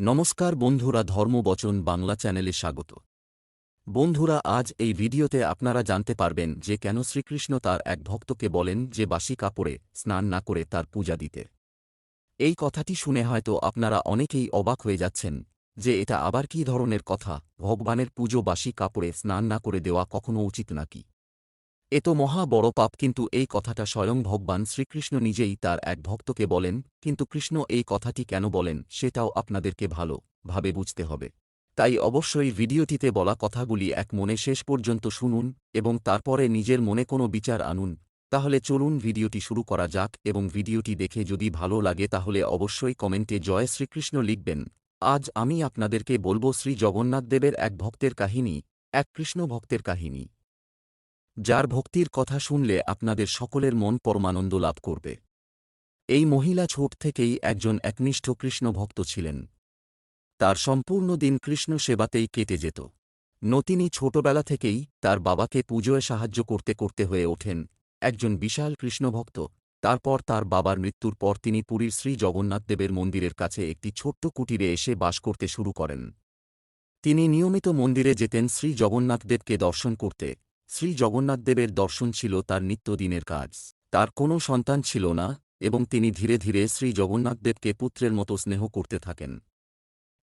নমস্কার বন্ধুরা ধর্মবচন বাংলা চ্যানেলে স্বাগত। বন্ধুরা, আজ এই ভিডিওতে আপনারা জানতে পারবেন যে কেন শ্রীকৃষ্ণ তার এক ভক্তকে বলেন যে বাসি কাপড়ে স্নান না করে তার পূজা দিতে। এই কথাটি শুনে হয়তো আপনারা অনেকেই অবাক হয়ে যাচ্ছেন যে এটা আবার কী ধরনের কথা, ভগবানের পুজো বাসি কাপড়ে স্নান না করে দেওয়া কখনো উচিত নাকি? এ তো মহা বড় পাপ, কিন্তু এই কথাটা স্বয়ং ভগবান শ্রীকৃষ্ণ নিজেই তার এক ভক্তকে বলেন, কিন্তু কৃষ্ণ এই কথাটি কেন বলেন, সেটাও আপনাদেরকে ভালো ভাবে বুঝতে হবে। তাই অবশ্যই ভিডিওটিতে বলা কথাগুলি এক মনে শেষ পর্যন্ত শুনুন এবং তারপরে নিজের মনে কোনো বিচার আনুন। তাহলে চলুন ভিডিওটি শুরু করা যাক এবং ভিডিওটি দেখে যদি ভালো লাগে তাহলে অবশ্যই কমেন্টে জয় শ্রীকৃষ্ণ লিখবেন। আজ আমি আপনাদেরকে বলব শ্রী জগন্নাথদেবের এক ভক্তের কাহিনী, এক কৃষ্ণ ভক্তের কাহিনী। যার ভক্তির কথা শুনলে আপনাদের সকলের মন পরমানন্দ লাভ করবে। এই মহিলা ছোট থেকেই একজন একনিষ্ঠ কৃষ্ণ ভক্ত ছিলেন। তার সম্পূর্ণ দিন কৃষ্ণ সেবাতেই কেটে যেত। নতিনী ছোটবেলা থেকেই তার বাবাকে পুজোয় সাহায্য করতে করতে হয়ে ওঠেন একজন বিশাল কৃষ্ণভক্ত তারপর তার বাবার মৃত্যুর পর তিনি পুরীর শ্রী জগন্নাথদেবের মন্দিরের কাছে একটি ছোট্ট কুটিরে এসে বাস করতে শুরু করেন। তিনি নিয়মিত মন্দিরে যেতেন শ্রী জগন্নাথদেবকে দর্শন করতে। শ্রী জগন্নাথদেবের দর্শন ছিল তার নিত্যদিনের কাজ। তার কোনো সন্তান ছিল না, এবং তিনি ধীরে ধীরে শ্রী জগন্নাথদেবকে পুত্রের মতো স্নেহ করতে থাকেন।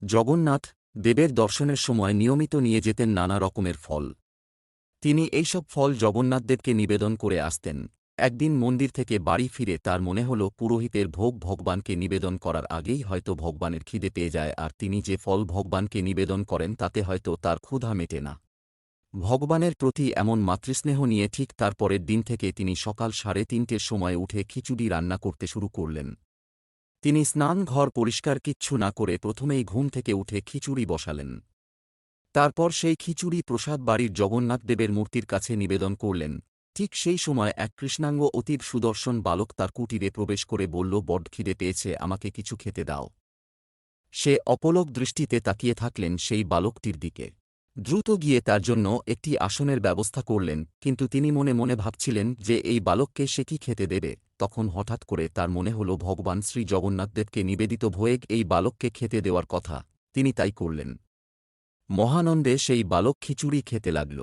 জগন্নাথ দেবের দর্শনের সময় নিয়মিত নিয়ে যেতেন নানা রকমের ফল। তিনি এইসব ফল জগন্নাথদেবকে নিবেদন করে আসতেন। একদিন মন্দির থেকে বাড়ি ফিরে তার মনে হল পুরোহিতের ভোগ ভগবানকে নিবেদন করার আগেই হয়তো ভগবানের খিদে পেয়ে যায়, আর তিনি যে ফল ভগবানকে নিবেদন করেন তাতে হয়তো তার ক্ষুধা মেটে না। ভগবানের প্রতি এমন মাতৃস্নেহ নিয়ে ঠিক তার পরের দিন থেকে তিনি সকাল সাড়ে তিনটের সময় উঠে খিচুড়ি রান্না করতে শুরু করলেন। তিনি স্নান ঘর পরিষ্কার কিচ্ছু না করে প্রথমেই ঘুম থেকে উঠে খিচুড়ি বসালেন। তারপর সেই খিচুড়ি প্রসাদ বাড়ির জগন্নাথদেবের মূর্তির কাছে নিবেদন করলেন। ঠিক সেই সময় এক কৃষ্ণাঙ্গ অতীব সুদর্শন বালক তার কুটিরে প্রবেশ করে বলল বড খিদে পেয়েছে, আমাকে কিছু খেতে দাও। সে অপলক দৃষ্টিতে তাকিয়ে থাকলেন সেই বালকটির দিকে। দ্রুত গিয়ে তার জন্য একটি আসনের ব্যবস্থা করলেন, কিন্তু তিনি মনে মনে ভাবছিলেন যে এই বালককে সে কি খেতে দেবে। তখন হঠাৎ করে তার মনে হল ভগবান শ্রী জগন্নাথদেবকে নিবেদিত ভোয়েগ এই বালককে খেতে দেওয়ার কথা। তিনি তাই করলেন। মহানন্দে সেই বালক খিচুড়ি খেতে লাগল।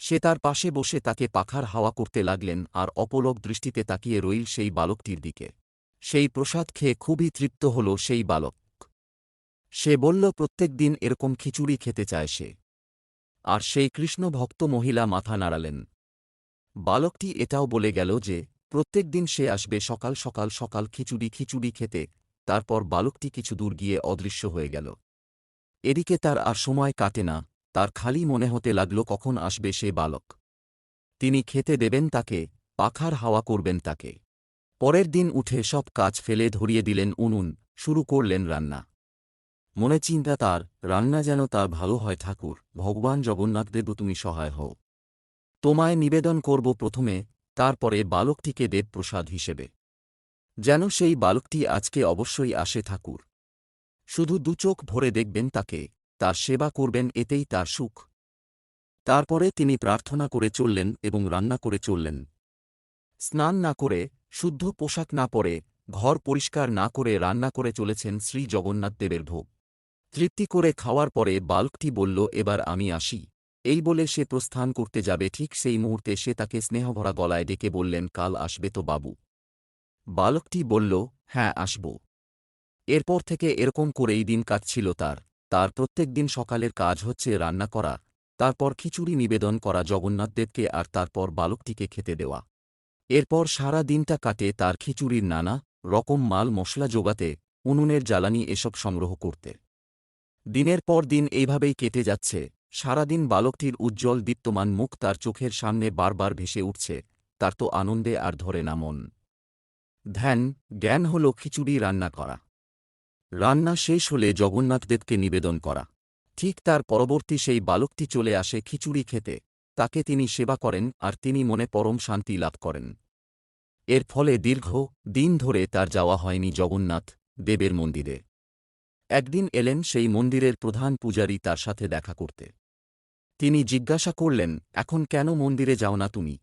সে তার পাশে বসে তাকে পাখার হাওয়া করতে লাগলেন আর অপলক দৃষ্টিতে তাকিয়ে রইল সেই বালকটির দিকে। সেই প্রসাদ খেয়ে খুবই তৃপ্ত হল সেই বালক। সে বলল, প্রত্যেক দিন এরকম খিচুড়ি খেতে চায় সে। আর সেই কৃষ্ণ ভক্ত মহিলা মাথা নাড়ালেন। বালকটি এটাও বলে গেল যে, প্রত্যেক দিন সে আসবে সকাল সকাল সকাল খিচুড়ি খিচুড়ি খেতে। তারপর বালকটি কিছু দূর গিয়ে অদৃশ্য হয়ে গেল। এদিকে তার আর সময় কাটে না, তার খালি মনে হতে লাগল কখন আসবে সে বালক। তিনি খেতে দেবেন তাকে, পাখার হাওয়া করবেন তাকে। পরের দিন উঠে সব কাজ ফেলে ধরিয়ে দিলেন উনুন, শুরু করলেন রান্না। মনে চিন্তা তার, রান্না যেন তার ভালো হয় ঠাকুর, ভগবান জগন্নাথদেব তুমি সহায় হও। তোমায় নিবেদন করব প্রথমে, তারপরে বালকটিকে দেবপ্রসাদ হিসেবে। যেন সেই বালকটি আজকে অবশ্যই আসে ঠাকুর। শুধু দুচোখ ভরে দেখবেন তাকে, তার সেবা করবেন এতেই তার সুখ। তারপরে তিনি প্রার্থনা করে চললেন এবং রান্না করে চললেন। স্নান না করে, শুদ্ধ পোশাক না পরে, ঘর পরিষ্কার না করে রান্না করে চলেছেন শ্রী জগন্নাথদেবের ভোগ। তৃপ্তি করে খাওয়ার পরে বালকটি বলল, এবার আমি আসি। এই বলে সে প্রস্থান করতে যাবে। ঠিক সেই মুহূর্তে সে তাকে স্নেহভরা গলায় ডেকে বললেন, কাল আসবে তো বাবু। বালকটি বলল হ্যাঁ আসব। এরপর থেকে এরকম করেই দিন কাটছিল তার। তার প্রত্যেক দিন সকালের কাজ হচ্ছে রান্না করা, তারপর খিচুড়ি নিবেদন করা জগন্নাথদেবকে আর তারপর বালকটিকে খেতে দেওয়া। এরপর সারা দিনটা কাটে তার খিচুড়ির নানা রকম মাল মশলা জোগাতে, উনুনের জ্বালানি এসব সংগ্রহ করতে। দিনের পর দিন এইভাবেই কেটে যাচ্ছে। সারাদিন বালকটির উজ্জ্বল দীপ্তমান মুখ তার চোখের সামনে বারবার ভেসে উঠছে, তার তো আনন্দে আর ধরে না মন। ধ্যান, জ্ঞান হল খিচুড়ি রান্না করা। রান্না শেষ হলে জগন্নাথদেবকে নিবেদন করা। ঠিক তার পরবর্তী সেই বালকটি চলে আসে খিচুড়ি খেতে। তাকে তিনি সেবা করেন আর তিনি মনে পরম শান্তি লাভ করেন। এর ফলে দীর্ঘ দিন ধরে তার যাওয়া হয়নি জগন্নাথ দেবের মন্দিরে। একদিন এলেন সেই মন্দিরের প্রধান পূজারী তার সাথে দেখা করতে। তিনি জিজ্ঞাসা করলেন, এখন কেন মন্দিরে যাও না তুমি?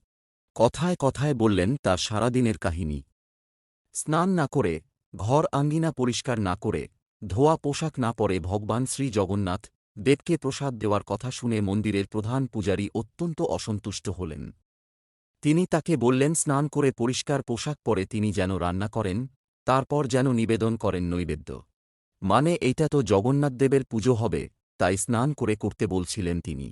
কথায় কথায় বললেন তার সারাদিনের কাহিনী। স্নান না করে, ঘর আঙ্গিনা পরিষ্কার না করে, ধোয়া পোশাক না পরে ভগবান শ্রী জগন্নাথ দেবকে প্রসাদ দেওয়ার কথা শুনে মন্দিরের প্রধান পূজারী অত্যন্ত অসন্তুষ্ট হলেন। তিনি তাকে বললেন, স্নান করে পরিষ্কার পোশাক পরে তিনি যেন রান্না করেন, তারপর যেন নিবেদন করেন নৈবেদ্য। মানে এইটা তো জগন্নাথদেবের পুজো হবে, তাই স্নান করে করতে বলছিলেন তিনি।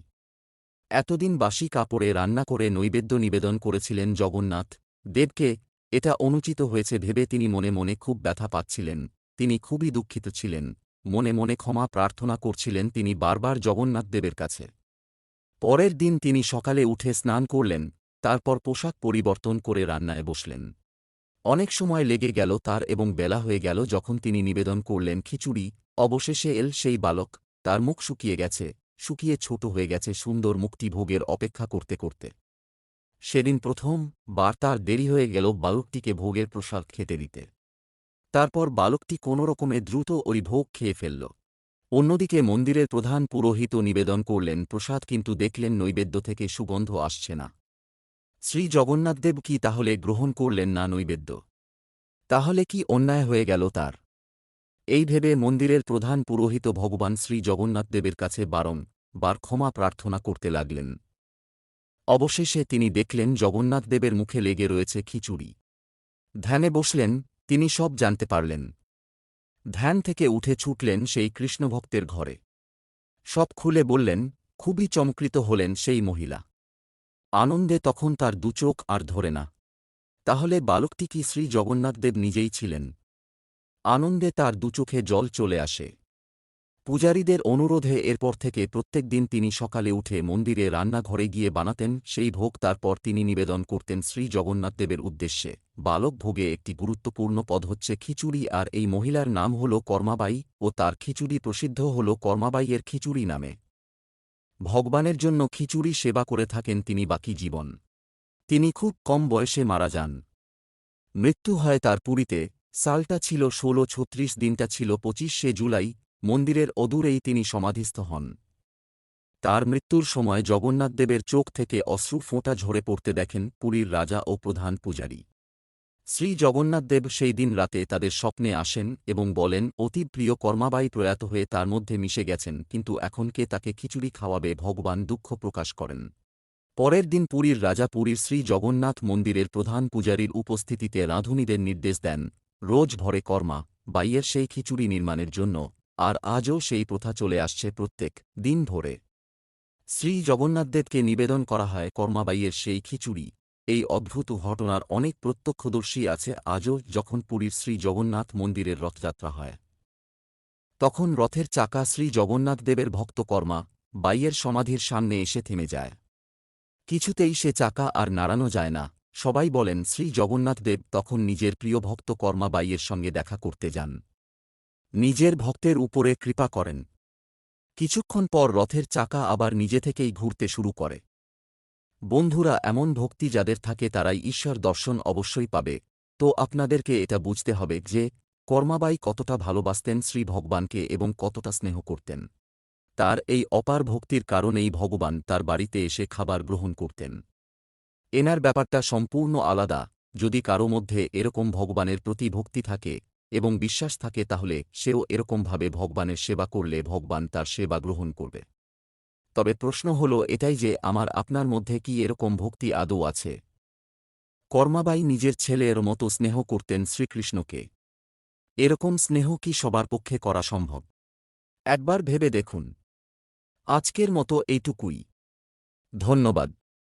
এতদিন বাসি কাপড়ে রান্না করে নৈবেদ্য নিবেদন করেছিলেন জগন্নাথ। দেবকে এটা অনুচিত হয়েছে ভেবে তিনি মনে মনে খুব ব্যথা পাচ্ছিলেন। তিনি খুবই দুঃখিত ছিলেন। মনে মনে ক্ষমা প্রার্থনা করছিলেন তিনি বারবার জগন্নাথদেবের কাছে। পরের দিন তিনি সকালে উঠে স্নান করলেন, তারপর পোশাক পরিবর্তন করে রান্নায় বসলেন। অনেক সময় লেগে গেল তার এবং বেলা হয়ে গেল যখন তিনি নিবেদন করলেন, খিচুড়ি, অবশেষে এল সেই বালক, তার মুখ শুকিয়ে গেছে, শুকিয়ে ছোট হয়ে গেছে সুন্দর মুক্তি ভোগের অপেক্ষা করতে করতে। সেদিন প্রথম বার তার দেরি হয়ে গেল বালকটিকে ভোগের প্রসাদ খেতে দিতে। তারপর বালকটি কোনো রকমে দ্রুত ওই ভোগ খেয়ে ফেলল। অন্যদিকে মন্দিরের প্রধান পুরোহিত নিবেদন করলেন, প্রসাদ কিন্তু দেখলেন নৈবেদ্য থেকে সুগন্ধ আসছে না। শ্রী জগন্নাথদেব কি তাহলে গ্রহণ করলেন না নৈবেদ্য? তাহলে কি অন্যায় হয়ে গেল তার? এই ভেবে মন্দিরের প্রধান পুরোহিত ভগবান শ্রী জগন্নাথদেবের কাছে বারং বার ক্ষমা প্রার্থনা করতে লাগলেন। অবশেষে তিনি দেখলেন জগন্নাথদেবের মুখে লেগে রয়েছে খিচুড়ি। ধ্যানে বসলেন, তিনি সব জানতে পারলেন। ধ্যান থেকে উঠে ছুটলেন সেই কৃষ্ণভক্তের ঘরে। সব খুলে বললেন, খুবই চমকৃত হলেন সেই মহিলা। আনন্দে তখন তার দুচোখ আর ধরে না। তাহলে বালকটি কি শ্রী জগন্নাথদেব নিজেই ছিলেন? আনন্দে তার দুচোখে জল চলে আসে। পূজারীদের অনুরোধে এরপর থেকে প্রত্যেক দিন তিনি সকালে উঠে মন্দিরে রান্নাঘরে গিয়ে বানাতেন, সেই ভোগ তারপর তিনি নিবেদন করতেন শ্রী জগন্নাথদেবের উদ্দেশ্যে। বালক ভোগে একটি গুরুত্বপূর্ণ পদ হচ্ছে খিচুড়ি, আর এই মহিলার নাম হল কর্মাবাই, ও তার খিচুড়ি প্রসিদ্ধ হল কর্মাবাইয়ের খিচুড়ি নামে। ভগবানের জন্য খিচুড়ি সেবা করে থাকেন তিনি বাকি জীবন। তিনি খুব কম বয়সে মারা যান। মৃত্যু হয় তার পুরীতে, সালটা ছিল ষোলো ছত্রিশ, দিনটা ছিল পঁচিশে জুলাই, মন্দিরের অদূরেই তিনি সমাধিস্থ হন। তার মৃত্যুর সময় জগন্নাথদেবের চোখ থেকে অশ্রু ফোঁটা ঝরে পড়তে দেখেন পুরীর রাজা ও প্রধান পূজারী। শ্রী জগন্নাথদেব সেই দিন রাতে তাদের স্বপ্নে আসেন এবং বলেন, অতি প্রিয় কর্মাবাই প্রয়াত হয়ে তার মধ্যে মিশে গেছেন, কিন্তু এখন কে তাকে খিচুড়ি খাওয়াবে ভগবান দুঃখ প্রকাশ করেন। পরের দিন পুরীর রাজা পুরীর শ্রী জগন্নাথ মন্দিরের প্রধান পূজারীর উপস্থিতিতে রাঁধুনিদের নির্দেশ দেন, রোজ ভরে কর্মা, বাইয়ের সেই খিচুড়ি নির্মাণের জন্য, আর আজও সেই প্রথা চলে আসছে প্রত্যেক দিন ভরে। শ্রী জগন্নাথদেবকে নিবেদন করা হয় কর্মাবাইয়ের সেই খিচুড়ি। এই অদ্ভুত ঘটনার অনেক প্রত্যক্ষদর্শী আছে আজও যখন পুরীর শ্রী জগন্নাথ মন্দিরের রথযাত্রা হয়। তখন রথের চাকা শ্রী জগন্নাথদেবের ভক্তকর্মা বাইয়ের সমাধির সামনে এসে থেমে যায়। কিছুতেই সে চাকা আর নাড়ানো যায় না। সবাই বলেন, শ্রী জগন্নাথদেব তখন নিজের প্রিয় ভক্ত কর্মা বাইয়ের সঙ্গে দেখা করতে যান। নিজের ভক্তের উপরে কৃপা করেন। কিছুক্ষণ পর রথের চাকা আবার নিজে থেকেই ঘুরতে শুরু করে। বন্ধুরা, এমন ভক্তি যাদের থাকে তারাই ঈশ্বর দর্শন অবশ্যই পাবে। তো আপনাদেরকে এটা বুঝতে হবে যে, কর্মাবাই কতটা ভালোবাসতেন শ্রী ভগবানকে এবং কতটা স্নেহ করতেন। তার এই অপার ভক্তির কারণেই ভগবান তার বাড়িতে এসে খাবার গ্রহণ করতেন। এনার ব্যাপারটা সম্পূর্ণ আলাদা। যদি কারও মধ্যে এরকম ভগবানের প্রতি ভক্তি থাকে এবং বিশ্বাস থাকে তাহলে সেও এরকমভাবে ভগবানের সেবা করলে ভগবান তার সেবা গ্রহণ করবে। তবে প্রশ্ন হল এটাই যে আমার আপনার মধ্যে কি এরকম ভক্তি আদৌ আছে? কর্মাবাই নিজের ছেলের মতো স্নেহ করতেন শ্রীকৃষ্ণকে। এরকম স্নেহ কি সবার পক্ষে করা সম্ভব? একবার ভেবে দেখুন। আজকের মতো এইটুকুই। ধন্যবাদ।